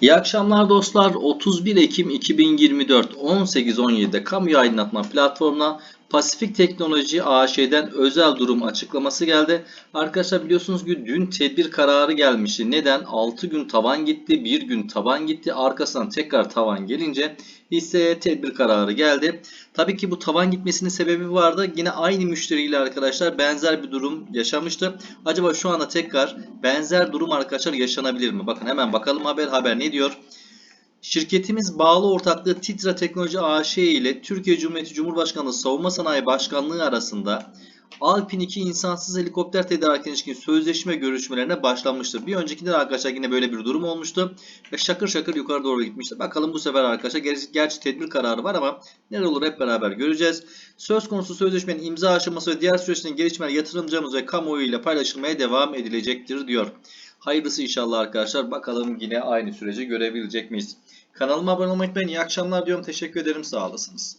İyi akşamlar dostlar. 31 Ekim 2024 18.17'de kamu aydınlatma platformuna Pasifik Teknoloji AŞ'den özel durum açıklaması geldi. Arkadaşlar biliyorsunuz ki dün tedbir kararı gelmişti. Neden? 6 gün tavan gitti, 1 gün tavan gitti. Arkasından tekrar tavan gelince hisseye tedbir kararı geldi. Tabii ki bu tavan gitmesinin sebebi vardı. Yine aynı müşteriyle arkadaşlar benzer bir durum yaşamıştı. Acaba şu anda tekrar benzer durum arkadaşlar yaşanabilir mi? Bakın hemen bakalım haber haber ne diyor? Şirketimiz bağlı ortaklığı Titra Teknoloji AŞ ile Türkiye Cumhuriyeti Cumhurbaşkanlığı Savunma Sanayi Başkanlığı arasında Alpin 2 insansız helikopter tedarikine ilişkin sözleşme görüşmelerine başlanmıştır. Bir öncekinde de arkadaşlar yine böyle bir durum olmuştu. Ve şakır şakır yukarı doğru gitmişti. Bakalım bu sefer arkadaşlar gerçi, gerçi tedbir kararı var ama neler olur hep beraber göreceğiz. Söz konusu sözleşmenin imza aşaması ve diğer süreçlerin gelişmeleri yatırımcımız ve kamuoyu ile paylaşılmaya devam edilecektir diyor. Hayırlısı inşallah arkadaşlar. Bakalım yine aynı süreci görebilecek miyiz? Kanalıma abone olmayı unutmayın. İyi akşamlar diyorum. Teşekkür ederim. Sağ olasınız.